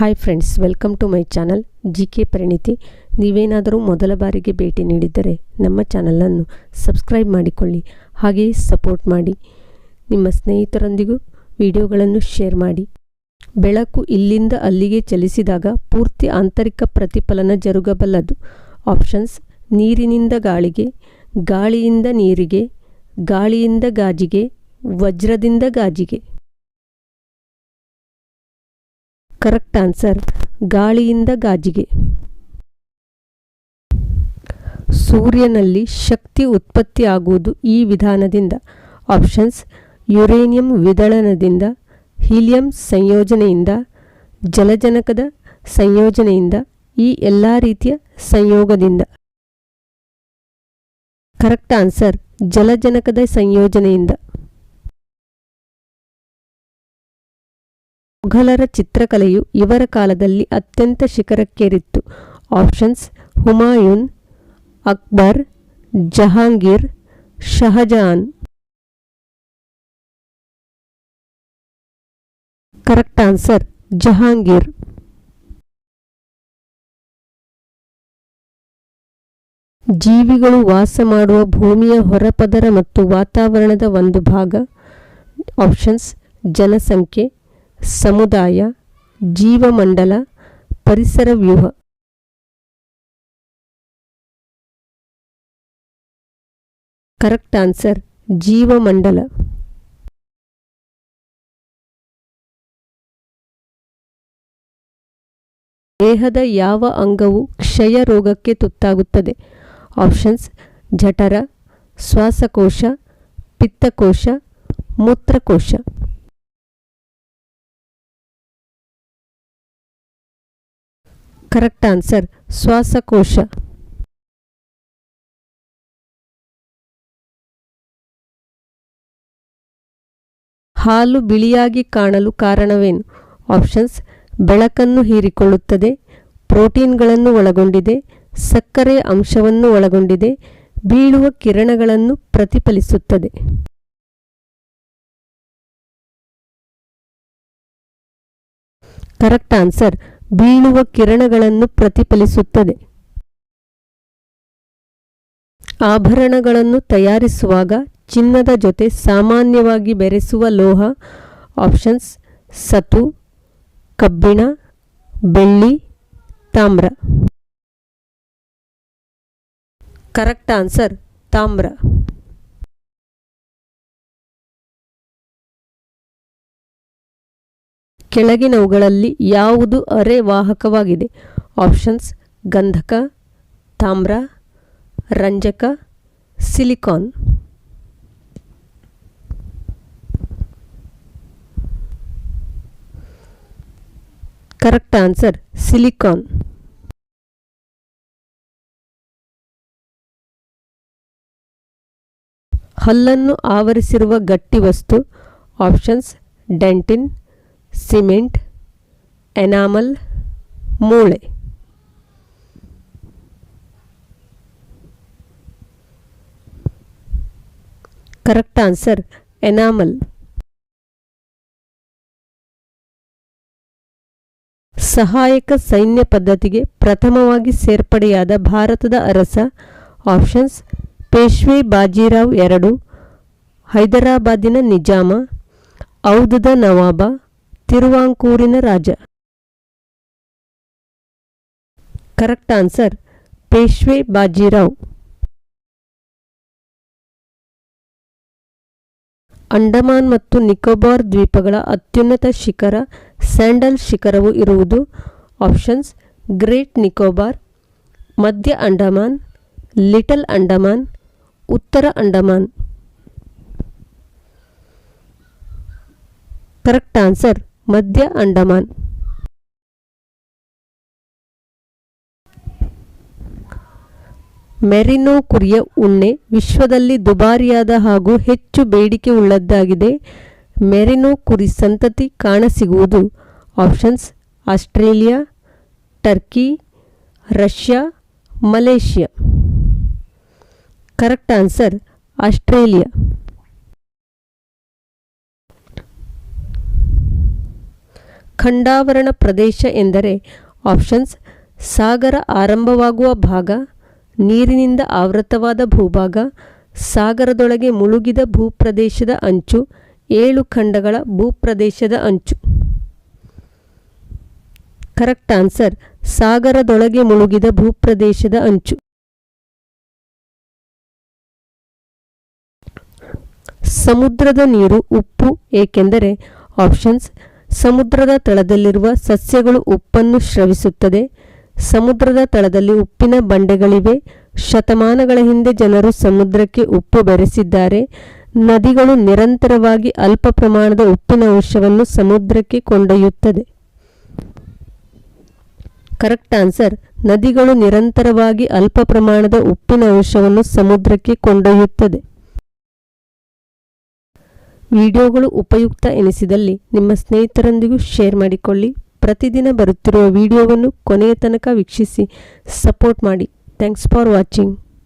Hi friends welcome to my channel G K Parinithi ನೀವೇನಾದರೂ ಮೊದಲ ಬಾರಿಗೆ ಭೇಟಿ ನೀಡಿದ್ದರೆ ನಮ್ಮ ಚಾನಲನ್ನು ಸಬ್ಸ್ಕ್ರೈಬ್ ಮಾಡಿಕೊಳ್ಳಿ, ಹಾಗೆಯೇ ಸಪೋರ್ಟ್ ಮಾಡಿ. ನಿಮ್ಮ ಸ್ನೇಹಿತರೊಂದಿಗೂ ವಿಡಿಯೋಗಳನ್ನು ಶೇರ್ ಮಾಡಿ. ಬೆಳಕು ಇಲ್ಲಿಂದ ಅಲ್ಲಿಗೆ ಚಲಿಸಿದಾಗ ಪೂರ್ತಿ ಆಂತರಿಕ ಪ್ರತಿಫಲನ ಜರುಗಬಲ್ಲದು. ಆಪ್ಷನ್ಸ್ ನೀರಿನಿಂದ ಗಾಳಿಗೆ, ಗಾಳಿಯಿಂದ ನೀರಿಗೆ, ಗಾಳಿಯಿಂದ ಗಾಜಿಗೆ, ವಜ್ರದಿಂದ ಗಾಜಿಗೆ. ಕರೆಕ್ಟ್ ಆನ್ಸರ್, ಗಾಳಿಯಿಂದ ಗಾಜಿಗೆ. ಸೂರ್ಯನಲ್ಲಿ ಶಕ್ತಿ ಉತ್ಪತ್ತಿಯಾಗುವುದು ಈ ವಿಧಾನದಿಂದ. ಆಪ್ಷನ್ಸ್ ಯುರೇನಿಯಂ ವಿದಳನದಿಂದ ಹೀಲಿಯಂ ಸಂಯೋಜನೆಯಿಂದ, ಜಲಜನಕದ ಸಂಯೋಜನೆಯಿಂದ, ಈ ಎಲ್ಲ ರೀತಿಯ ಸಂಯೋಗದಿಂದ. ಕರೆಕ್ಟ್ ಆನ್ಸರ್ ಜಲಜನಕದ ಸಂಯೋಜನೆಯಿಂದ. ಮೊಘಲರ ಚಿತ್ರಕಲೆಯು ಇವರ ಕಾಲದಲ್ಲಿ ಅತ್ಯಂತ ಶಿಖರಕ್ಕೇರಿತ್ತು. Options, Humayun, Akbar, Jahangir, Shahjahan. Correct answer, Jahangir. ಜೀವಿಗಳು ವಾಸ ಮಾಡುವ ಭೂಮಿಯ ಹೊರಪದರ ಮತ್ತು ವಾತಾವರಣದ ಒಂದು ಭಾಗ. ಆಪ್ಷನ್ಸ್, ಜನಸಂಖ್ಯೆ. ಸಮುದಾಯ, ಜೀವಮಂಡಲ, ಪರಿಸರ ವ್ಯೂಹ. ಕರೆಕ್ಟ್ ಆನ್ಸರ್, ಜೀವಮಂಡಲ. ದೇಹದ ಯಾವ ಅಂಗವು ಕ್ಷಯ ರೋಗಕ್ಕೆ ತುತ್ತಾಗುತ್ತದೆ? ಆಪ್ಷನ್ಸ್, ಜಠರ, ಶ್ವಾಸಕೋಶ, ಪಿತ್ತಕೋಶ, ಮೂತ್ರಕೋಶ. ಕರೆಕ್ಟ್ ಆನ್ಸರ್ ಶ್ವಾಸಕೋಶ ಹಾಲು ಬಿಳಿಯಾಗಿ ಕಾಣಲು ಕಾರಣವೇನು? ಆಪ್ಷನ್ಸ್ ಬೆಳಕನ್ನು ಹೀರಿಕೊಳ್ಳುತ್ತದೆ, ಪ್ರೋಟೀನ್ಗಳನ್ನು ಒಳಗೊಂಡಿದೆ, ಸಕ್ಕರೆ ಅಂಶವನ್ನು ಒಳಗೊಂಡಿದೆ, ಬೀಳುವ ಕಿರಣಗಳನ್ನು ಪ್ರತಿಫಲಿಸುತ್ತದೆ. ಕರೆಕ್ಟ್ ಆನ್ಸರ್ ಬೀಳುವ ಕಿರಣಗಳನ್ನು ಪ್ರತಿಫಲಿಸುತ್ತದೆ. ಆಭರಣಗಳನ್ನು ತಯಾರಿಸುವಾಗ ಚಿನ್ನದ ಜೊತೆ ಸಾಮಾನ್ಯವಾಗಿ ಬೆರೆಸುವ ಲೋಹ ಆಪ್ಷನ್ಸ್ ಸತು, ಕಬ್ಬಿಣ, ಬೆಳ್ಳಿ, ತಾಮ್ರ. ಕರೆಕ್ಟ್ ಆನ್ಸರ್ ತಾಮ್ರ. ಕೆಳಗಿನವುಗಳಲ್ಲಿ ಯಾವುದು ಅರೆವಾಹಕವಾಗಿದೆ? ಆಪ್ಷನ್ಸ್, ಗಂಧಕ, ತಾಮ್ರ, ರಂಜಕ, ಸಿಲಿಕಾನ್. Correct answer, silicon. ಹಲ್ಲನ್ನು ಆವರಿಸಿರುವ ಗಟ್ಟಿ ವಸ್ತು ಆಪ್ಷನ್ಸ್, ಡೆಂಟಿನ್. ಸಿಮೆಂಟ್, ಎನಾಮಲ್, ಮೂಳೆ. Correct answer, enamel. ಸಹಾಯಕ ಸೈನ್ಯ ಪದ್ಧತಿಗೆ ಪ್ರಥಮವಾಗಿ ಸೇರ್ಪಡೆಯಾದ ಭಾರತದ ಅರಸ ಆಪ್ಷನ್ಸ್ ಪೇಶ್ವೆ ಬಾಜಿರಾವ್ ಎರಡು, ಹೈದರಾಬಾದಿನ ನಿಜಾಮ, ಔಧದ ನವಾಬ ತಿರುವಾಂಕೂರಿನ ರಾಜ. ಕರೆಕ್ಟ್ ಆನ್ಸರ್, ಪೇಶ್ವೆ ಬಾಜಿರಾವ್. ಅಂಡಮಾನ್ ಮತ್ತು ನಿಕೋಬಾರ್ ದ್ವೀಪಗಳ ಅತ್ಯುನ್ನತ ಶಿಖರ, ಸ್ಯಾಂಡಲ್ ಶಿಖರವು ಇರುವುದು. ಆಪ್ಷನ್ಸ್, ಗ್ರೇಟ್ ನಿಕೋಬಾರ್, ಮಧ್ಯ ಅಂಡಮಾನ್, ಲಿಟಲ್ ಅಂಡಮಾನ್, ಉತ್ತರ ಅಂಡಮಾನ್. ಕರೆಕ್ಟ್ ಆನ್ಸರ್ ಮಧ್ಯ ಅಂಡಮಾನ್. ಮೆರಿನೋ ಕುರಿಯ ಉಣ್ಣೆ ವಿಶ್ವದಲ್ಲಿ ದುಬಾರಿಯಾದ ಹಾಗೂ ಹೆಚ್ಚು ಬೇಡಿಕೆ ಉಳ್ಳದ್ದಾಗಿದೆ. ಮೆರಿನೋ ಕುರಿ ಸಂತತಿ ಕಾಣಸಿಗುವುದು options, Australia, Turkey, Russia, Malaysia. Correct answer, Australia. ಖಂಡಾವರಣ ಪ್ರದೇಶ ಎಂದರೆ ಆಪ್ಷನ್ಸ್ ಸಾಗರ ಆರಂಭವಾಗುವ ಭಾಗ, ನೀರಿನಿಂದ ಆವೃತವಾದ ಭೂಭಾಗ, ಸಾಗರದೊಳಗೆ ಮುಳುಗಿದ ಭೂಪ್ರದೇಶದ ಅಂಚು, ಏಳು ಖಂಡಗಳ ಭೂಪ್ರದೇಶದ ಅಂಚು. ಕರೆಕ್ಟ್ ಆನ್ಸರ್ ಸಾಗರದೊಳಗೆ ಮುಳುಗಿದ ಭೂಪ್ರದೇಶದ ಅಂಚು. ಸಮುದ್ರದ ನೀರು ಉಪ್ಪು ಏಕೆಂದರೆ ಆಪ್ಷನ್ಸ್ ಸಮುದ್ರದ ತಳದಲ್ಲಿರುವ ಸಸ್ಯಗಳು ಉಪ್ಪನ್ನು ಸ್ರವಿಸುತ್ತದೆ. ಸಮುದ್ರದ ತಳದಲ್ಲಿ ಉಪ್ಪಿನ ಬಂಡೆಗಳಿವೆ. ಶತಮಾನಗಳ ಹಿಂದೆ ಜನರು ಸಮುದ್ರಕ್ಕೆ ಉಪ್ಪು ಬೆರೆಸಿದ್ದಾರೆ. ನದಿಗಳು ನಿರಂತರವಾಗಿ ಅಲ್ಪ ಪ್ರಮಾಣದ ಉಪ್ಪಿನ ಅಂಶವನ್ನು ಸಮುದ್ರಕ್ಕೆ ಕೊಂಡೊಯ್ಯುತ್ತದೆ. ಕರೆಕ್ಟ್ ಆನ್ಸರ್, ನದಿಗಳು ನಿರಂತರವಾಗಿ ಅಲ್ಪ ಪ್ರಮಾಣದ ಉಪ್ಪಿನ ಅಂಶವನ್ನು ಸಮುದ್ರಕ್ಕೆ ಕೊಂಡೊಯ್ಯುತ್ತದೆ. ವಿಡಿಯೋಗಳು ಉಪಯುಕ್ತ ಎನಿಸಿದಲ್ಲಿ ನಿಮ್ಮ ಸ್ನೇಹಿತರೊಂದಿಗೂ ಶೇರ್ ಮಾಡಿಕೊಳ್ಳಿ. ಪ್ರತಿದಿನ ಬರುತ್ತಿರುವ ವಿಡಿಯೋವನ್ನು ಕೊನೆಯ ತನಕ ವೀಕ್ಷಿಸಿ, ಸಪೋರ್ಟ್ ಮಾಡಿ. Thanks for watching.